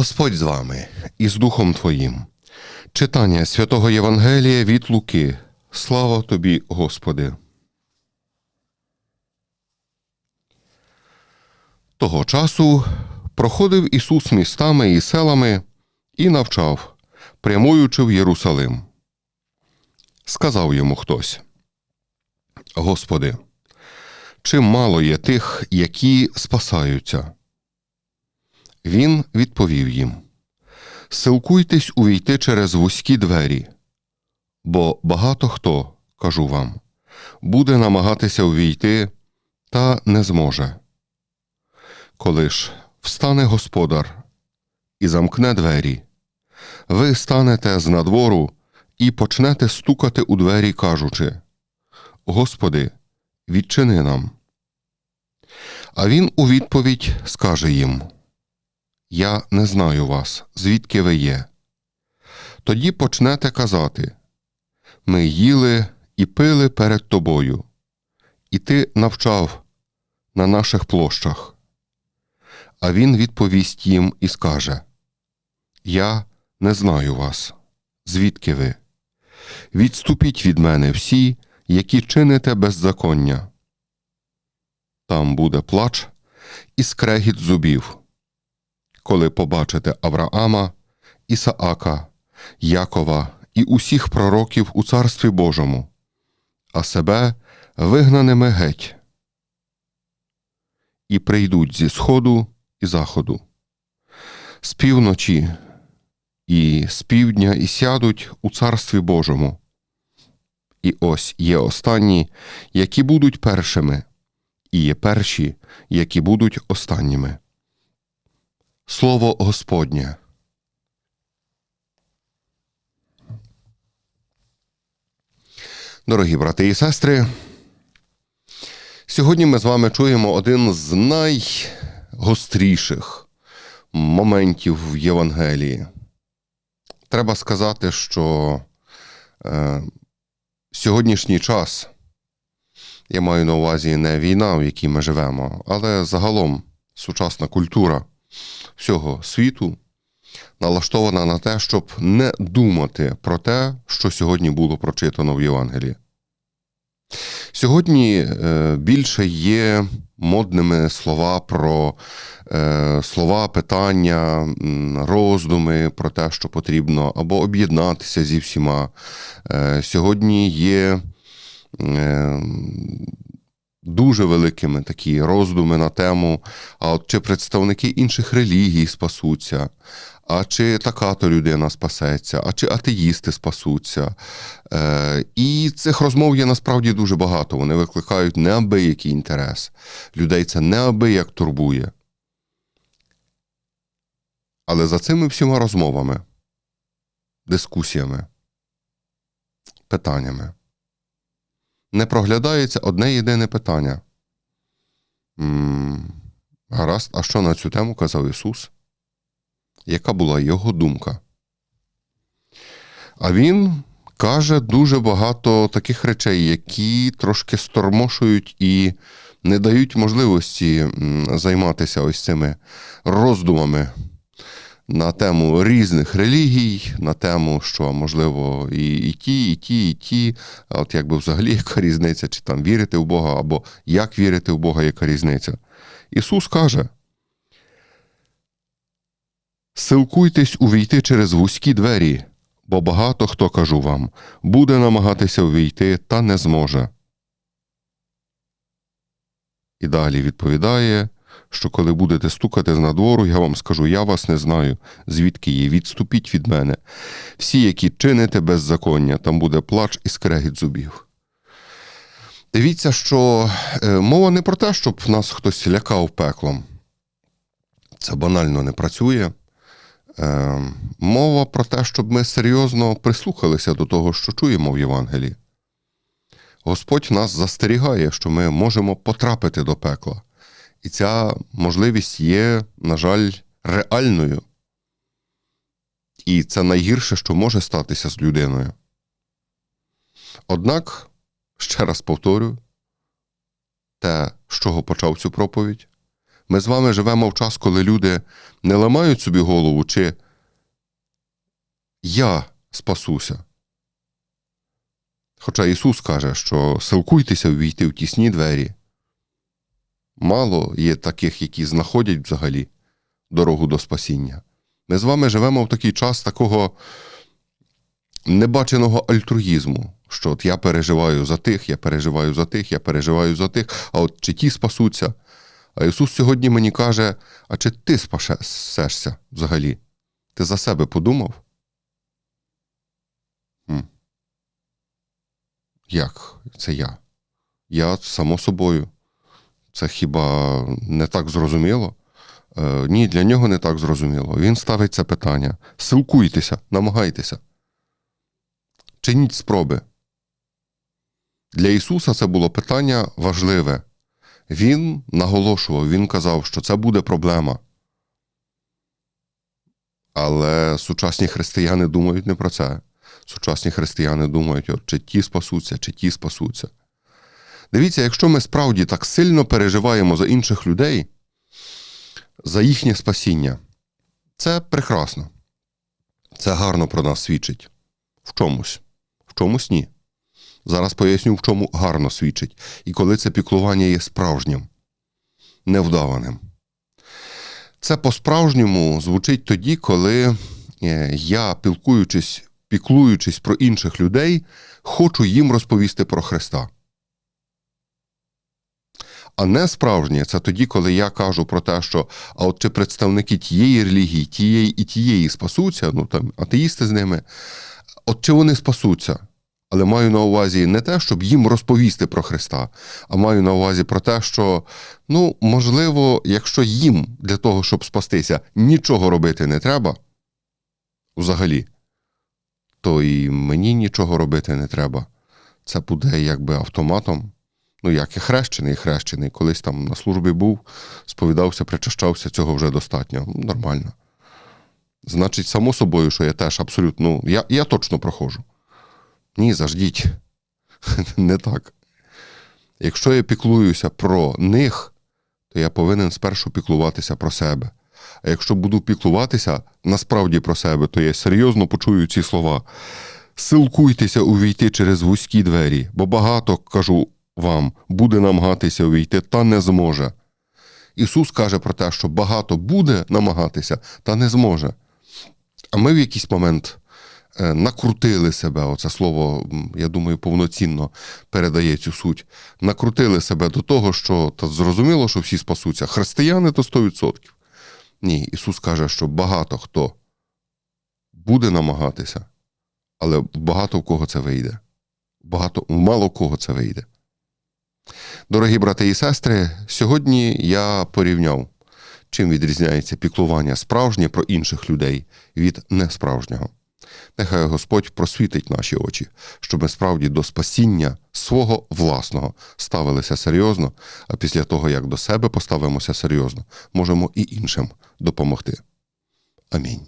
Господь з вами і з Духом Твоїм. Читання святого Євангелія від Луки. Слава тобі, Господи. Того часу проходив Ісус містами і селами і навчав, прямуючи в Єрусалим. Сказав йому хтось: Господи, чим мало є тих, які спасаються. Він відповів їм: Силкуйтесь увійти через вузькі двері, бо багато хто, кажу вам, буде намагатися увійти та не зможе. Коли ж встане господар і замкне двері, ви станете з надвору і почнете стукати у двері, кажучи: Господи, відчини нам. А він у відповідь скаже їм: Я не знаю вас, звідки ви є. Тоді почнете казати: Ми їли і пили перед тобою, і ти навчав на наших площах. А він відповість їм і скаже: Я не знаю вас, звідки ви. Відступіть від мене всі, які чините беззаконня. Там буде плач і скрегіт зубів, коли побачите Авраама, Ісаака, Якова і усіх пророків у Царстві Божому, а себе вигнаними геть. І прийдуть зі сходу і заходу, з півночі і з півдня і сядуть у Царстві Божому. І ось є останні, які будуть першими, і є перші, які будуть останніми. Слово Господнє. Дорогі брати і сестри, сьогодні ми з вами чуємо один з найгостріших моментів в Євангелії. Треба сказати, що е, сьогоднішній час, я маю на увазі не війна, в якій ми живемо, але загалом сучасна культура всього світу налаштована на те, щоб не думати про те, що сьогодні було прочитано в Євангелії. Сьогодні е, більше є модними слова про е, слова, питання, роздуми про те, що потрібно або об'єднатися зі всіма. Е, сьогодні є дуже великими такі роздуми на тему, а от чи представники інших релігій спасуться, а чи така то людина спасеться, а чи атеїсти спасуться. Е, І цих розмов є насправді дуже багато. Вони викликають неабиякий інтерес. Людей це неабияк турбує. Але за цими всіма розмовами, дискусіями, питаннями не проглядається одне єдине питання. Гаразд, а що на цю тему казав Ісус? Яка була його думка? А Він каже дуже багато таких речей, які трошки стормошують і не дають можливості займатися ось цими роздумами на тему різних релігій, на тему, що можливо і і ті, і ті, і ті. От якби взагалі яка різниця, чи там вірити в Бога, або як вірити в Бога, яка різниця. Ісус каже: Силкуйтесь увійти через вузькі двері, бо багато хто кажу вам, буде намагатися увійти та не зможе. І далі відповідає що коли будете стукати з надвору, я вам скажу, я вас не знаю, звідки є. Відступіть від мене. Всі, які чините беззаконня, там буде плач і скрегіт зубів. Дивіться, що е, мова не про те, щоб нас хтось лякав пеклом. Це банально не працює. Е, мова про те, щоб ми серйозно прислухалися до того, що чуємо в Євангелії. Господь нас застерігає, що ми можемо потрапити до пекла. І ця можливість є, на жаль, реальною. І це найгірше, що може статися з людиною. Однак, ще раз повторю, те, з чого почав цю проповідь, Ми з вами живемо в час, коли люди не ламають собі голову, чи я спасуся. Хоча Ісус каже, що силкуйтеся ввійти в тісні двері. Мало є таких, які знаходять взагалі дорогу до спасіння. Ми з вами живемо в такий час такого небаченого альтруїзму, що от я переживаю за тих, я переживаю за тих, я переживаю за тих, а от чи ті спасуться. А Ісус сьогодні мені каже: а чи ти спасешся взагалі? Ти за себе подумав? Хм. Як це я? Я само собою. Це хіба не так зрозуміло? Е, ні, для нього не так зрозуміло. Він ставить це питання. Силкуйтеся, намагайтеся. Чиніть спроби. Для Ісуса це було питання важливе. Він наголошував, він казав, що це буде проблема. Але сучасні християни думають не про це. Сучасні християни думають, чи ті спасуться, чи ті спасуться. Дивіться, якщо ми справді так сильно переживаємо за інших людей, за їхнє спасіння, це прекрасно. Це гарно про нас свідчить. В чомусь. В чомусь ні. Зараз поясню, в чому гарно свідчить. І коли це піклування є справжнім, невдаваним. Це по-справжньому звучить тоді, коли е, я, пілкуючись, піклуючись про інших людей, хочу їм розповісти про Христа. А не справжнє це тоді, коли я кажу про те, що а от чи представники тієї релігії, тієї і тієї спасуться, ну там атеїсти з ними, от чи вони спасуться? Але маю на увазі не те, щоб їм розповісти про Христа, а маю на увазі про те, що, ну, можливо, якщо їм для того, щоб спастися, нічого робити не треба взагалі, то і мені нічого робити не треба. Це буде якби автоматом. Ну, як і хрещений, і хрещений. Колись там на службі був, сповідався, причащався, цього вже достатньо. Ну, Нормально. Значить, само собою, що я теж абсолютно, ну, я, я точно проходжу. Ні, заждіть. Не так. Якщо я піклуюся про них, то я повинен спершу піклуватися про себе. А якщо буду піклуватися насправді про себе, то я серйозно почую ці слова. Силкуйтеся увійти через вузькі двері, бо багато, кажу вам, буде намагатися увійти, та не зможе. Ісус каже про те, що багато буде намагатися, та не зможе. А ми в якийсь момент е, накрутили себе, оце слово, я думаю, повноцінно передає цю суть. Накрутили себе до того, що та зрозуміло, що всі спасуться. Християни то 100%. Ні, Ісус каже, що багато хто буде намагатися, але багато в кого це вийде. Багато, мало в кого це вийде. Дорогі брати і сестри, сьогодні я порівняв, чим відрізняється піклування справжнє про інших людей від несправжнього. Нехай Господь просвітить наші очі, щоб ми справді до спасіння свого власного ставилися серйозно, а після того, як до себе поставимося серйозно, можемо і іншим допомогти. Амінь.